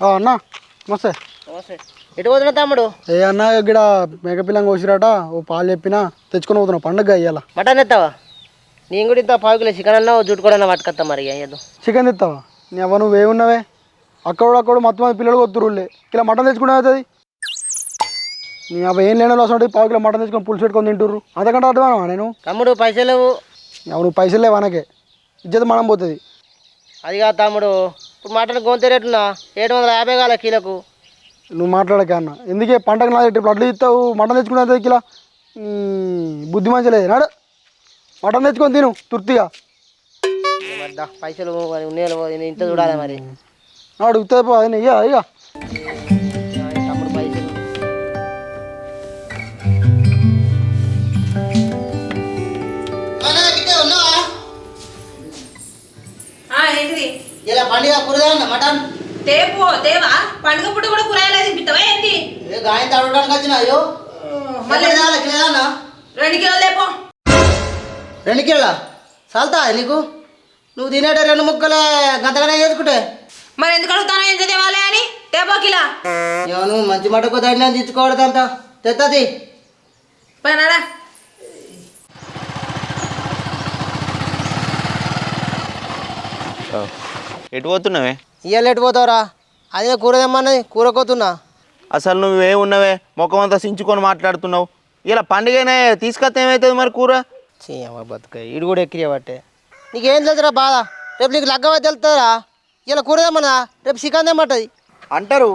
ఆ, అన్న నమస్తే. నమస్తే. ఎటు పోతున్నా తమ్ముడు? ఏ అన్న ఇక్కడ మేకపిల్లంగా కోసిరాట ఓ పాలు చెప్పినా తెచ్చుకొని పోతున్నా పండుగ అయ్యాల మటన్ ఎత్తావా నేను కూడా ఇంత పావు కిలో చికెన్ అన్నా జుట్టు కూడా పట్టుకొస్తా మరి అయ్యదు చికెన్ తెస్తావా నీ అవ్వ నువ్వు ఏమున్నావే? అక్కడ అక్కడ మొత్తం మంది పిల్లలు కొత్తురులే ఇలా మటన్ తెచ్చుకునే అవుతుంది నీ అవ్వ ఏం లేని వస్తుంది పావు కిలో మటన్ తెచ్చుకొని పులుసు పెట్టుకొని తింటుర్రు. అంతకంటే అర్థమా నేను? తమ్ముడు పైసలు అవు నువ్వు పైసలు లేవు అనకే. ఇజ్జత మనం పోతుంది. అది కాదు తమ్ముడు ఇప్పుడు మటన్ గొంతు రేటున్నా ఏడు వందల యాభై కాల కిలోకు? నువ్వు మాట్లాడకే అన్న. ఎందుకే పంటకు నాది ఇప్పుడు అడ్లు ఇస్తావు? మటన్ తెచ్చుకునే కిలా? నీ బుద్ధి మంచి లేదు. నాడు. మటన్ తెచ్చుకొని తిను తృప్తిగా. పైసలు ఉన్నాయో ఇంత చూడాలి మరి? అడుగుతుంది పో అది ఇయ్య ఇక ఇలా పండుగ కురదా మటన్. తేపో తేవా? పండుగ పుట్ట కూడా కూరగాయలు తింటావా ఏంటి? గాయం తడవడానికి వచ్చిన అయ్యో. మళ్ళీ కిలోనా రెండు కిలోలు లేపో రెండు కిలోలా? చాలుతా నీకు? నువ్వు తినేట రెండు ముక్కలే గంతగానే చేసుకుంటే. మరి ఎందుకు అడుగుతాను ఎంత తేవాలి అని? తేపో కిలో. నేను మంచి మటుకు దండం తెచ్చుకోవడం అంత తెత్తది పనాడా ఎటు పోతున్నావే ఇయ్యాల ఎటు పోతావురా అదే కూర తెమ్మన్నది కూర కోతున్నా. అసలు నువ్వే ఉన్నవే ముఖం అంతా సించుకొని మాట్లాడుతున్నావు. ఇలా పండుగనే తీసుకొస్తే ఏమవుతుంది మరి కూర? చేయమ్మ బతుక ఇడు కూడా ఎక్కిరియబట్టే నీకేం తెలుసురా బాధ? రేపు నీకు లగ్గవ తెలుతుందా ఇలా కూర తెమ్మన్నా రేపు చికెన్ తెమ్మంటది. అంటారు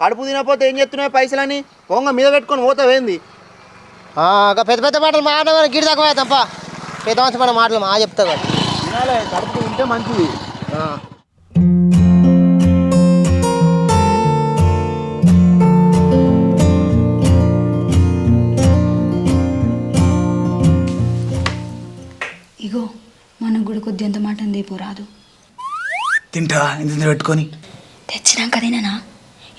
కడుపు తినకపోతే ఏం చెప్తున్నావు పైసలని పొంగ మీద పెట్టుకొని పోతావేంది? పెద్ద పెద్ద మాటలు మాట్లాడమని గిడి తక్కువ తప్ప పెద్ద మంచి మన మాటలు మా చెప్తా కదా కడుపు తింటే మంచిది. మనకు కూడా కొద్దింత మటన్ దీపు రాదు తింటా ఇంత పెట్టుకొని. తెచ్చినాక తిననా?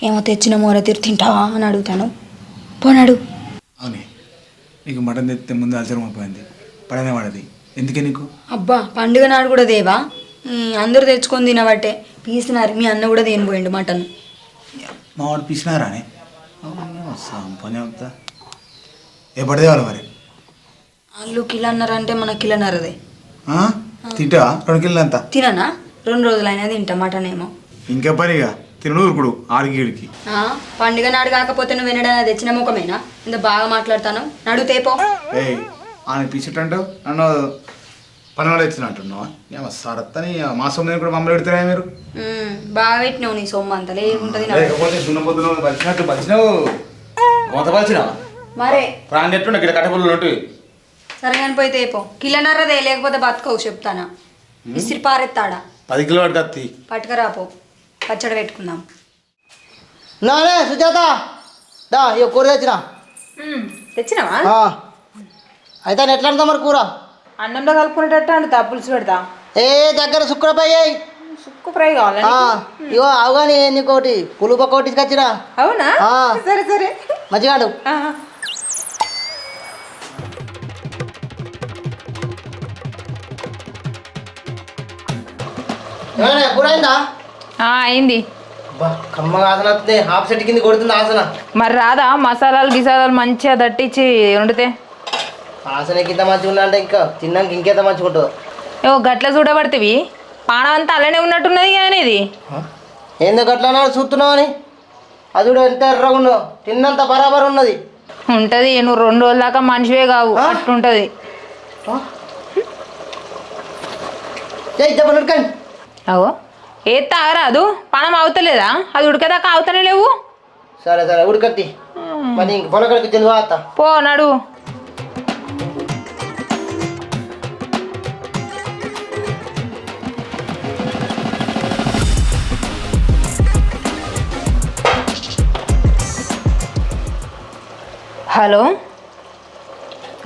ఏమో తెచ్చిన మూల తీరు తింటావా అని అడుగుతాను. పోనాడు. అవునే నీకు మటన్ తెస్తే ముందు అలసరం అయిపోయింది పడనే పడది. ఎందుకే నీకు? అబ్బా పండుగ నాడు కూడా దేవా? అందరూ తెచ్చుకొని తినబట్టే పీసినారు. మీ అన్న కూడా తినిపోయిండు మటన్? మా వాడు పిసినారానే? పని అవుతా ఏ పడితే వాళ్ళు మరి? వాళ్ళు కిలో అన్నారంటే మన కిలోన్నరదే. ఆ? తింటావా? రెండు కిలో అంతా తిననా? రెండు రోజులైనా తింటా మటన్ ఏమో ఇంకా పనిగా? తినడు ఊరుకుడు ఆడికి పండుగ నాడు కాకపోతే నువ్వు వినడా తెచ్చిన ముఖమేనా? ఇంత బాగా మాట్లాడతాను. నడు తేపో ఏయ్ ఆయన పిచ్చిటంటావు నన్ను పని వాళ్ళు ఇచ్చిన అంటున్నావా సరత్తని మాసం మీద కూడా మమ్మల్ని పెడతారా మీరు? బాగా పెట్టినావు నీ సొమ్ము అంత. లేకుంటుంది సున్నపొద్దున బలిచినట్టు బలిచినావు కొంత బలిచినావా మరే. ప్రాణం ఎట్టుండే ఇక్కడ సరే కానీ పోయి తేపో లేకపోతే బతకవు చెప్తానా. ఇసిరి పారెత్తాడా. పది కిలో పట్టుకత్తి. పట్టుకరాపో. పచ్చడి పెట్టుకుందాం. నానే సుజాత. దా ఇక కూర తెచ్చిన. తెచ్చినావా? ఆ. అయితే నేను ఎట్లా అంటాం మరి కూర? అన్నంలో కలుపుకునేటట్టు అంట పులుసు పెడతా. ఏ దగ్గర శుక్రపై సుక్కు ఫ్రై కావాలని ఇగో అవగాని నీకోటి పులుపు ఒకటి తీసుకొచ్చిరా. అవునా? ఆ. సరే సరే. మంచిగాడు అయిందా. కమ్మగా ఆసన హాఫ్ సెట్ కింద కొడుతుంది ఆసన. మరి రాదా? మసాలాలు గిసాలాలు మంచిగా దట్టించి వండితే. ఆసన కింద మంచిగా ఉన్నా అంటే ఇంకా తిన్నాక ఇంకెంత మంచిగా ఉంటుందో? ఏవో గట్ల చూడబడితివి. పానం అంతా అలానే ఉన్నట్టున్నది కానీ ఇది అట్లా అన్నాడు చూస్తున్నావు అని? అది కూడా ఎంత ఎర్రగా ఉన్నదో తిన్నంత బరాబర్ ఉన్నది. ఉంటది నువ్వు రెండు రోజుల దాకా మనిషివే కావు. అట్టుంటది అవో ఏ తాగరాదు పానం అవుతలేదా అది ఉడకదాకా అవుతనే లేవు? సరే సరే ఉడకత్తి మరి ఇంక పొలకడికి తెలివి అత్త పో నడు. హలో?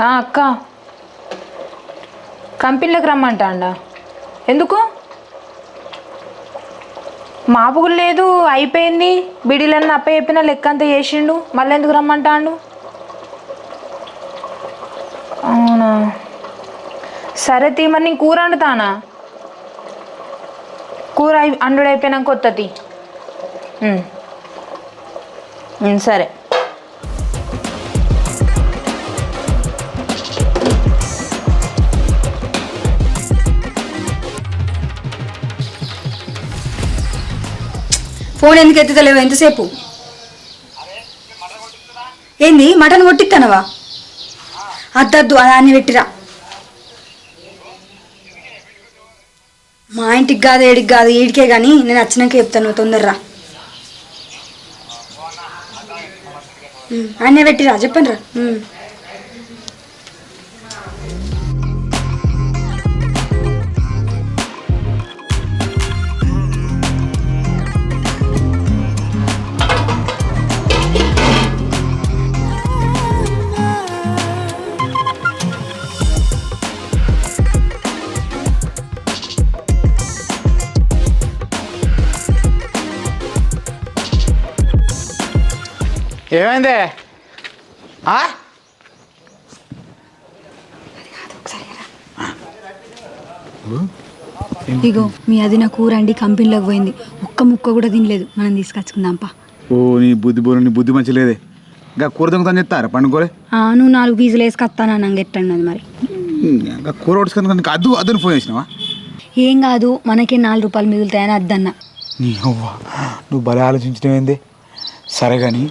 అక్క. కంపెనీలోకి రమ్మంటా అండ ఎందుకు? మాపుగులు లేదు అయిపోయింది. బిడీలన్నీ అప్ప చెప్పిన లెక్క అంతా చేసిండు. మళ్ళీ ఎందుకు రమ్మంటాడు? అవునా? సరే తీ మరి నేను కూర వండుతానా? కూర అయి అండుడు అయిపోయినాక కొత్తది సరే. ఫోన్ ఎందుకు ఎత్తుతలేవు? ఎంతసేపు? ఏంది? మటన్ కొట్టిస్తానవా అద్దద్దు అన్ని పెట్టిరా. మా ఇంటికి కాదు ఏడికి కాదు ఈడికే కానీ నేను వచ్చినాక చెప్తాను తొందరరా. అన్నీ పెట్టిరా చెప్పండి రా ఏమైంది? ఆ? ఇగో మీ అది నా కూర అండి కంపెనీలోకి పోయింది. ఒక్క ముక్క కూడా తినలేదు. మనం తీసుకొచ్చుకుందాంపా ఓ నీ బుద్ధి బోరు నీ బుద్ధి మంచి లేదే. ఇంకా కూర దొంగతని చెప్తారా పండుకోలే. నువ్వు నాలుగు పీసులు వేసుకొస్తాను నంగ ఎట్టండి మరి. ఇంకా కూర ఉడుచుకొని నీకు అద్దు అద్దుని ఫోన్ చేసినావా? ఏం కాదు మనకే నాలుగు రూపాయలు మిగులుతాయని అద్దన్న. నీ అవ్వ నువ్వు భలే ఆలోచించడం సరే కానీ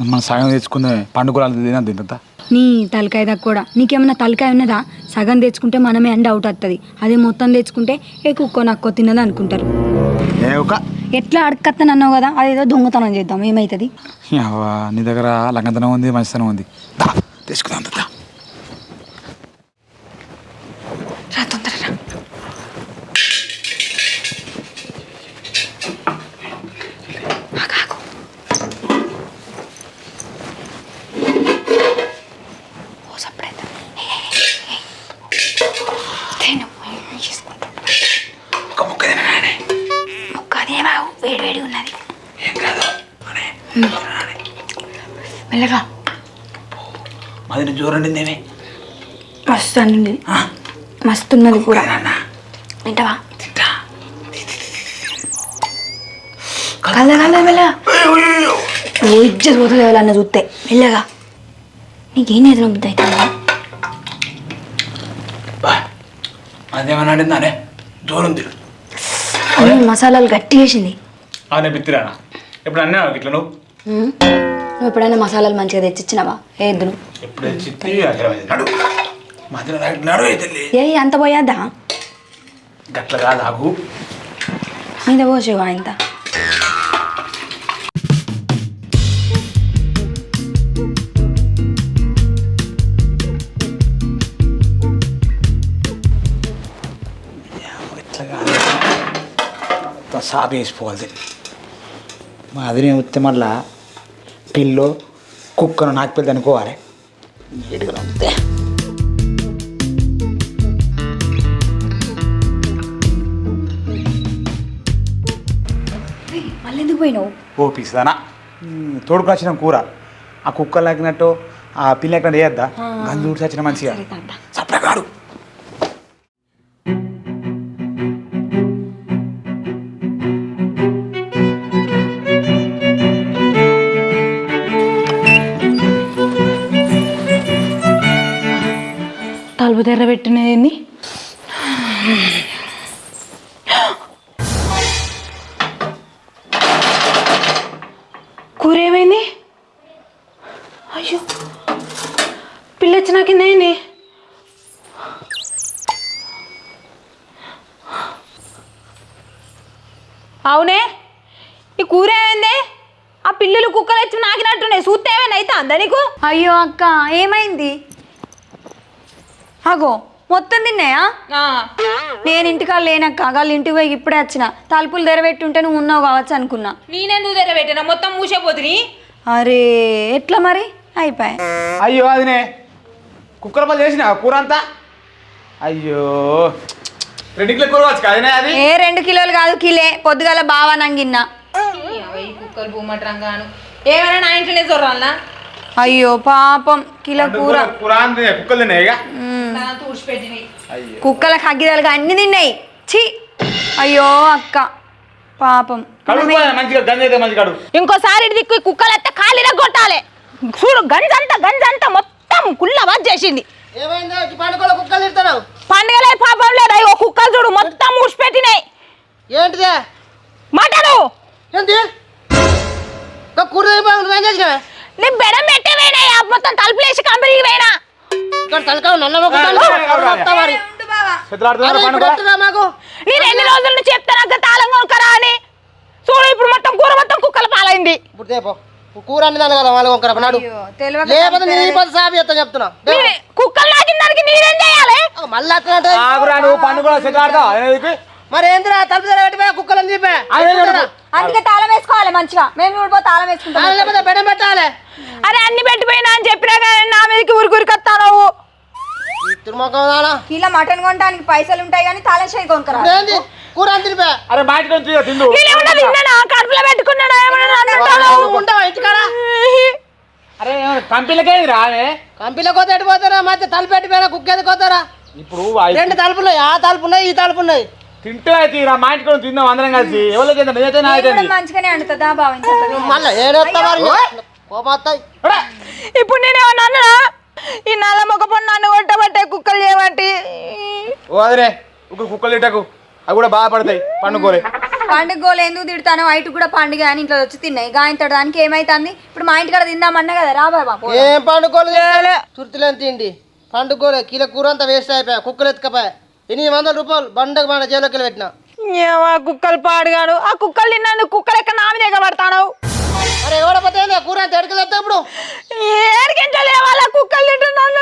మన సాయం తెచ్చుకుందాం పండుగలు తినద్దు ఇంత నీ తలకాయ కూడా. నీకేమన్నా తలకాయ ఉన్నదా? సగం తెచ్చుకుంటే మనమే అండి అవుట్ అవుతుంది అదే మొత్తం తెచ్చుకుంటే ఏ కుక్కో నక్కో తిన్నది అనుకుంటారు. ఎట్లా అడగత్తని అన్నావు కదా అదేదో దొంగతనం చేద్దాం. ఏమవుతుంది నీ దగ్గర లంగతనం ఉంది మంచితనం ఉంది. తెచ్చుకుందాం నేమే మస్తు అండి మస్తు ఉన్నది కూడా. తింటావా కళ్ళ కళ్ళ మెల్లగా నువ్వు ఇజ్జత్ పోతుంది ఎవరన్నా చూస్తే. మెల్లగా నీకేం ఎదురు బుద్ధి అవుతుందా అదేమన్నా దూరం తిరు అన్ని మసాలాలు గట్టి వేసింది. అనే బిత్తిరానా ఎప్పుడు అన్నా ఇట్లా నువ్వు. నువ్వు ఎప్పుడైనా మసాలాలు మంచిగా తెచ్చిచ్చినావా? ఏద్దు నువ్వు. ఎప్పుడు చిత్తి అర్థమైంది నడు. మధ్యలో నడు అయితే ఏ అంత పోయాదా గట్ల కాదు ఆగు. మీద పోసేవా మొత్తం సాపు వేసిపోవాలి. మా అదినే వస్తే మళ్ళా పిల్లో కుక్కను నాకు పెద్ద అనుకోవాలి అంతే మళ్ళీ ఎందుకు పోయినావు? ఓ పిస్తానా తోడుకు వచ్చిన కూర. ఆ కుక్కలు లాగినట్టు ఆ పిల్ల ఎక్కడ వేయద్దా గంజూడు చచ్చిన మంచిగా. సప్లై కాడు పెట్టినది కూర ఏమైంది అయ్యో పిల్ల కిందేంది అవునే ఈ కూర ఏమైంది ఆ పిల్లలు కుక్కలు వచ్చి నాకినట్టున్నాయి. చూస్తే ఏమైనా అయితే అందా నీకు? అయ్యో అక్క ఏమైంది? అగో మొత్తం తిన్నాయా? ఆ, నేను ఇంటికాడ లేనక్క వాళ్ళు ఇంటికి పోయి ఇప్పుడే వచ్చిన. తలుపులు తెరబెట్టుంటే నువ్వు ఉన్నావు కావచ్చు అనుకున్నా. నేనెందుకు తెర పెట్టినా మొత్తం మూసేపోతుంది అరే ఎట్లా మరి? అయిపోయా అయ్యో అదినే. కుక్కల పళ్ళు చేసిన కూర అంతా? అయ్యో. రెండు కిలో కూర కదనే అది? ఏ రెండు కిలోలు కాదు కిలే. పొద్దుగాల బావా నంగిన్నా కుక్కలు భూమట్రంగాను ఏమైనా నా ఇంట్లోనే అయ్యో పాపం. కిలో కూర. కుక్కలు తిన్నాయిగా కుక్కలకు అగ్గిరాలుగా అన్ని తిన్నాయి. ఛీ! అయ్యో అక్క. పాపం. ఇంకోసారి దిక్కు కుక్కలు ఎత్తే కొట్టాలి. చూడు గంజంతా గంజంతా మొత్తం కుళ్ళ చేసింది. ఏమైందో? ఈ పండుగలో కుక్కలు పాపం లేదు? అయ్యో కుక్కలు చూడు మొత్తం ఊసిపెట్టినాయి ఏంటిదే? మటను ఏంటి? కూర అయిపోయి నువ్వేం చేసినావే? నీ బెడం పెట్టే పోయినా మొత్తం తలుపులేసి కంపెనీకి పోయినా. ఇక్కడ తలకావు నల్ల మాకు? నేను ఎన్ని రోజుల నుంచి చెప్తాను తాళం కొనుక్కరా అని. చూడు ఇప్పుడు మొత్తం కూర మొత్తం కుక్కల పాలైంది. ఇప్పుడు తేపో కూర అన్ని దాని కదా వాళ్ళు ఒక నాడు తెలియక లేకపోతే నేను ఈ పది సాబి ఎత్తా చెప్తున్నా. నేనే- కుక్కలు నాకిన దానికి నేనేం చేయాలి మళ్ళీ అట్లా పండుగ మరి ఏందిరా తలుపు తెర పెట్టిపోయా కుక్కలని చెప్పా అదే చెప్పు. అందుకే తాళం వేసుకోవాలి మంచిగా. మేము చూడిపో తాళం వేసుకుంటాం. లేకపోతే బెడం పెట్టాలి. అరే అన్ని పెట్టిపోయినా అని చెప్పినా కానీ నా మీదకి దానా కిలో మటన్ కొనడానికి పైసలు ఉంటాయి కానీ తాళం చేయి కొనుక్కరా. కూర తినిపా. అరే తిందు. కడుపులో ఉంటావా ఇంటికాడ? అరే కంపెనీలకే రానే కంపెనీలో కొత్త ఎటు పోతారా? మధ్య తలుపు పెట్టిపోయినా కుక్క ఎందుకు పోతారా ఇప్పుడు రెండు తలుపులు ఆ తలుపు ఉన్నాయి ఈ తలుపు ఉన్నాయి. తింటే అయితే రా మా ఇంటికి వచ్చి తిందాం అందరం కలిసి. ఎవరికి తిందాం నేనైతే నా అయితే మంచిగానే ఇంత మళ్ళీ ఏడేస్తా మరి కోపం వస్తాయి ఇప్పుడు నేనేమన్నా అన్నా ఈ నల్ల మొక్క పొన్ను నన్ను కొట్టబట్టే కుక్కలు చేయబట్టి అదిరే ఒక కుక్కలు తిట్టకు. అవి కూడా బాధపడతాయి. పండుకోలే పండుగ గోలు ఎందుకు తిడతాను? ఐటు కూడా పండుగ అని ఇంట్లో వచ్చి తిన్నాయి. గాయంతో దానికి ఏమైతుంది? ఇప్పుడు మా ఇంటికాడ తిందామన్నా కదా రా బాబా ఏం పండుకోలు చుర్తులేని తిండి. పండుకోలే. కిలో కూర అంతా వేస్ట్ అయిపోయా. కుక్కలు ఎత్తుకపోయా. ఎనిమిది వందల రూపాయలు బండకు బండ జైలుకి పెట్టినా. ఏమో ఆ కుక్కలు పాడుగాను. ఆ కుక్కలు తిన్నందుకు కుక్కలు ఎక్కడ నా మీద ఎగబడతాను అరే ఎవడపోతే? కూర ఎడకలు ఎత్తా ఇప్పుడు? ఏడికించలే వాళ్ళ కుక్కలు తింటున్నాను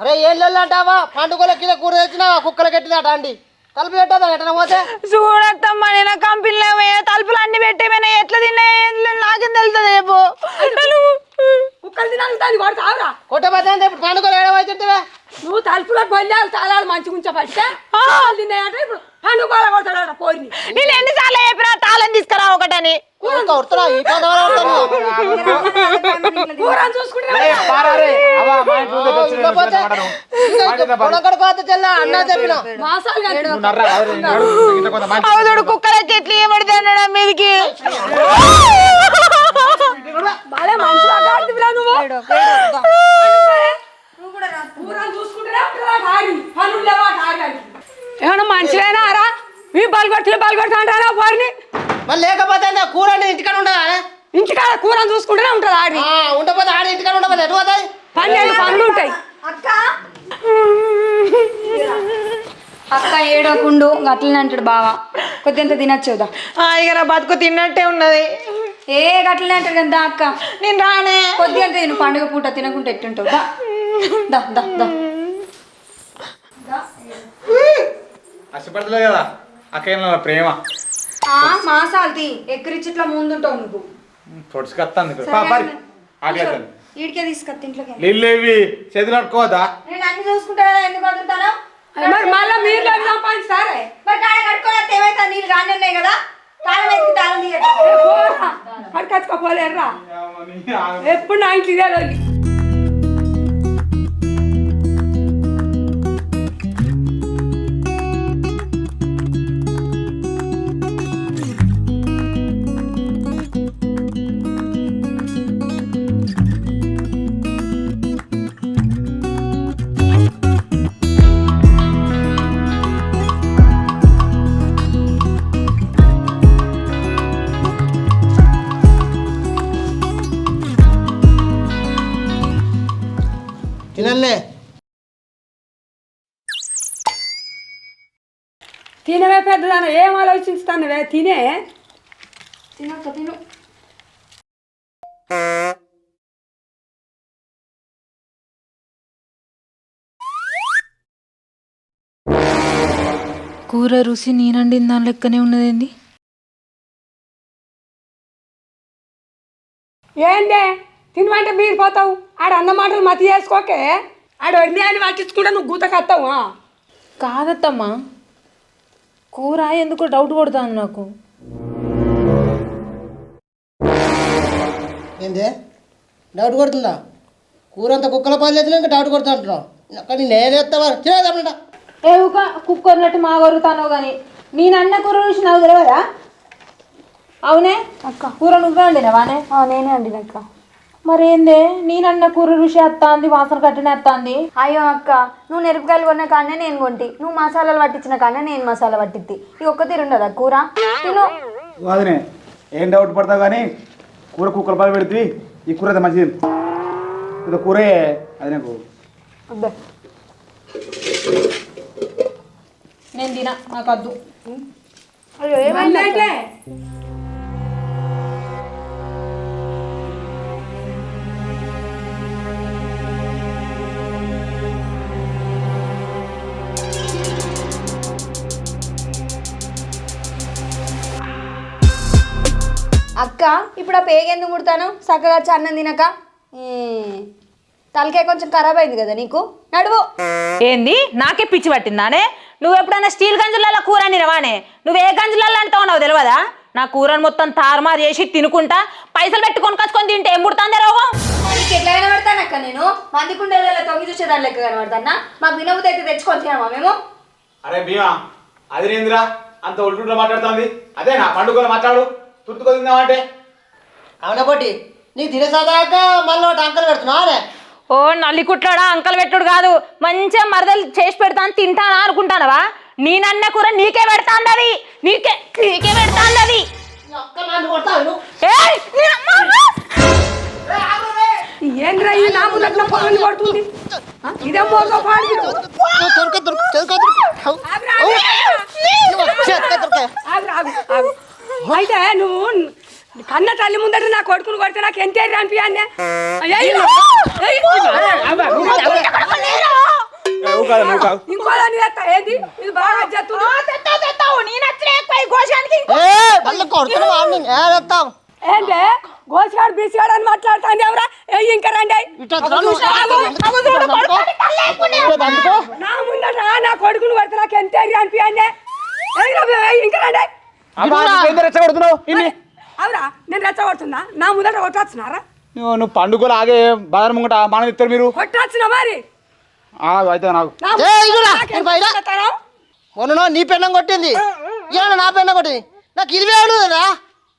అరే ఏం లేదు అంటావా? పండుగలో కిలో కూర తెచ్చినా కుక్కలు కట్టిదాట అండి. తలుపు పెట్టదా ఎట్టన పోతే? చూడత్తమ్మా నేను కంపెనీలో పోయే తలుపులు అన్ని పెట్టేమైనా ఎట్లా తిన్నాయి నాకేం తెలుస్తుంది రేపు. కుక్కలు తినాలి దాన్ని కొడతావురా ఇప్పుడు పండుగలు ఏడవైతుంటివే నువ్వు తలుపులో గొల్లాలు తాళాలు మంచిగా ఉంచబట్టే తిన్నాయంటే ఇప్పుడు పండుగ కొడతాడట పోరిని నేను ఎన్నిసార్లు చెప్పినా తాళం తీసుకురా ఒకటని. కూరని చూసుకుంటే అన్న చెప్పిన మాసాలు కాదు. అవుతుడు ఏమడితే అన్నాడు మీదికి. ఏమన్నా రా? మీ బలగొట్టి బలగొట్టి అంటారా పోరిని మరి లేకపోతే? కూర ఇంటికాడ ఉండదా? ఇంటికాడ కూరని చూసుకుంటేనే ఉంటుంది ఆడి ఆ, ఉండకపోతే ఆడ ఇంటికాడ ఉండకపోతే ఎటు పోతాయి? పన్నెండు పనులు ఉంటాయి. అక్క అక్క ఏడకుండు గట్లనే అంటాడు బావ. కొద్దింత తినచ్చుదా ఇక బతుకు తిన్నట్టే ఉన్నది. ఏ గట్లనే అంటాడు కదా అక్క. నేను రానే. కొద్దిగా తిను పండుగ పూట తినకుంటే ఎట్టుంటావు? దా. దా దా దా. కష్టపడతలే కదా. అక్క ప్రేమ. ఆ, మాసాల్తి ఎక్కరిచ్చిట్లా ముందుంటావు నువ్వు. పొడుచుకొస్తాను ఆకలి ఈడికే తీసుకొత్త ఇంట్లోకి చేతులు పట్టుకోవద్దా నేను అన్ని చూసుకుంటా కదా ఎందుకు వదులుతాను? మరి మళ్ళీ మీరు సంపాదిస్తారే మరి కాడ కట్టుకోవాలి ఏమైతే నీళ్ళు కానీ ఉన్నాయి కదా. తాళం ఎత్తుకు తాళం తీయదు పట్టుకొచ్చుకోపోలేరురా ఎప్పుడు నా ఇదే తినలే తినవే పెద్దదాన ఏం ఆలోచిస్తానువే? తినే. తినక్క తిను. కూర రుచి నేనండి దాని లెక్కనే ఉన్నదేంది? ఏందే? తినమంటే మీరు పోతావు. ఆడ అన్న మాటలు మతి చేసుకోకే. ఆడ వండి అని పట్టించుకుంటే నువ్వు గూతకత్తావు కాదత్తమ్మా. కూర ఎందుకో డౌట్ కొడతాను నాకు. ఏందే? డౌట్ కొడుతుందా? కూర అంతా కుక్కల పాలు చేసినా ఇంకా డౌట్ కొడుతా అంటున్నావు. కానీ నేను ఎత్తావా? చేయదమ్మట ఏ ఊక కుక్కర్నట్టు మా కొరుతానో కానీ నేను అన్న కూర చూసి నాకు తెలియదా అవునే? అక్క. కూర నువ్వే వండినవానే నేనే అండి అక్క మరి ఏందే నేనన్న కూర రుచి వస్తాంది వాసన కట్టిన వస్తాంది అయ్యో అక్క నువ్వు మిరపకాయలు కొన్న కాడనే నేను కొంటి. నువ్వు మసాలాలు పట్టించిన కాడనే నేను మసాలా పట్టిద్ది. ఈ ఒక్క తీరు ఉండదా కూర? తిను. వాదినే ఏం డౌట్ పడతావు కానీ కూర కుక్కల పాలు పెడితే ఈ కూర అయితే మంచిది. ఇది కూరే అది నాకు. అబ్బే. నేను తిన నాకు వద్దు. అయ్యో ఏమైంది అక్క? అక్క ఇప్పుడు ఆ పేగ ఎందుకు ముడతాను? చక్కగా వచ్చి అన్నం తినక? ఈ, తలకాయ కొంచెం ఖరాబ్ అయింది కదా నీకు? నడువు. ఏంది? నాకే పిచ్చి పట్టిందానే? నువ్వు ఎప్పుడైనా స్టీల్ గంజులలో కూర నినవానే నువ్వు ఏ గంజులలో అంటావు నాకు తెలియదా నా కూరని మొత్తం తారుమారు చేసి తినుకుంటా పైసలు పెట్టి కొనుకొచ్చుకొని తింటే ఏం పుడుతుంది రోగం? నీకు ఎట్లా కనబడతానక్క నేను? మంది కుండలలో తొంగి చూసేదాని లెక్క కనబడతానా? మాకు తినబుద్ధి అయితే తెచ్చుకొని తినమా మేము? అరే భీమా అది నేందిరా అంత ఒల్టుట్లో మాట్లాడుతుంది. అదే నా పండుగలో మాట్లాడు. తుర్తుకు తిందామంటే అవునబట్టి నీకు తినేసాదాక మళ్ళీ ఒకటి అంకలు పెడుతున్నావు అనే ఓ నల్లి కుట్లాడా అంకలు పెట్టుడు కాదు. మంచిగా మరదలు చేసి పెడతాను తింటానా అనుకుంటానవా? నేనన్న కూర నీకే పెడతాందది నీకే నీకే నీ అమ్మ! ఏంద్రా ఈ నా ముందట్ల పనులు కొడుతుంది? ఆ, ఇదే మోస పాడు దొరక దొరక దొరక దొరక అయితే నువ్వు కన్న తల్లి ముందట నా కొడుకుని కొడితే నాకు ఎంత అనిపించానే ఇంకో దాన్ని తెస్తా ఏంది? ఇది బాగా ఏంటే గోసిగాడు బీసిగాడు అని మాట్లాడుతాంది ఎవరా? ఏ ఇంకా రండి ఇటు వద్దురా నువ్వు. నా ముందట నా కొడుకుని కొడితే నాకు ఎంత అనిపించానే ఇంకా రండి రెచ్చగొడుతున్నావు? ఇన్ని? అవురా నేను రెచ్చగొడుతున్నా. నా ముందట కొట్టొచ్చున్నారా నువ్వు నువ్వు పండుగలు ఆగే బాగా ముంగట మనం ఇస్తారు మీరు. కొట్టొచ్చిన మరి? ఆ, అయితే నాకు. నా? మొన్న పెన్నం కొట్టింది. ఇవాళ నా పెన్నం కొట్టింది. నాకు ఇరవై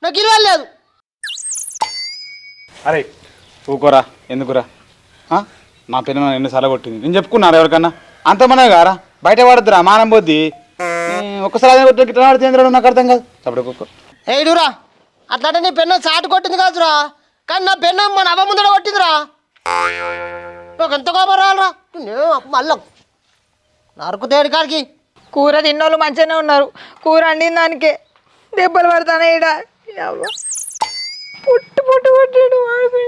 నాకు ఇరవై లేదు. అరే ఊకోరా ఎందుకురా? ఆ? నా పిల్లలు ఎన్నిసార్లు కొట్టింది? నేను చెప్పుకున్నాను ఎవరికన్నా? అంత మన గారా బయట పడద్దురా మానం పోద్ది. ఒక్కసారి అదే కొట్టి ఏందిరా నాకు అర్థం కాదు. అప్పుడు ఏడురా అట్లాంటి నీ పెన్ను చాటు కొట్టింది కాదురా. కానీ నా పెన్ను మన అవ్వ ముందర కొట్టిందిరా. నాకు ఎంత కోపం మళ్ళా నరుకు తేడి కాడికి. కూర తిన్నోళ్ళు మంచిగానే ఉన్నారు. కూర వండిన దానికే దెబ్బలు పడతానే ఈడ. పుట్టు పుట్టు పుట్టాడు వాడు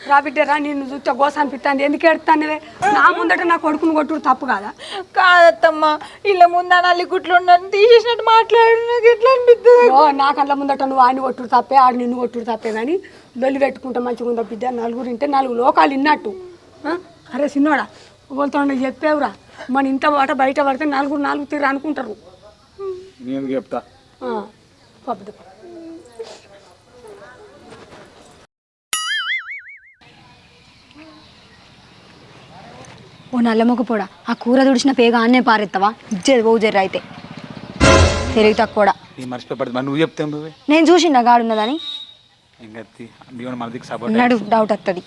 రా బిడ్డరా నిన్ను చూస్తే గోస అనిపిస్తుంది ఎందుకు ఎడుతానువే నా ముందట నా కొడుకుని కొట్టుడు తప్పు కాదా? కాదత్తమ్మా ఇళ్ళ ముందా నల్లి కుట్లు ఉన్నాను తీసేసినట్టు మాట్లాడు నాకు ఎట్లా అనిపిస్తుంది ఓ నా కళ్ళ ముందట నువ్వు ఆయన కొట్టుడు తప్పే ఆడు నిన్ను కొట్టుడు తప్పే కానీ వెళ్ళి పెట్టుకుంటే మంచిగా ఉందా బిడ్డ? నలుగురు ఇంటే నాలుగు లోకాలు ఇన్నట్టు. ఆ? అరే సిన్నోడా వాళ్ళతో చెప్పేవురా మన ఇంత వాట బయట పడితే నలుగురు నాలుగు తీరు అనుకుంటారు. నేను ఎందుకు చెప్తా. ఆ, ఓ నల్లమొక పొడ. ఆ కూర తుడిచిన పేగ ఆన్నే పారెత్తావా? ఇచ్చేది ఓ జర్ర అయితే. తెలివి తక్కువ నీ మర్చిపోయి మరి నువ్వు చెప్తే నేను చూసిండా గాడున్నదని? డౌట్ వస్తుంది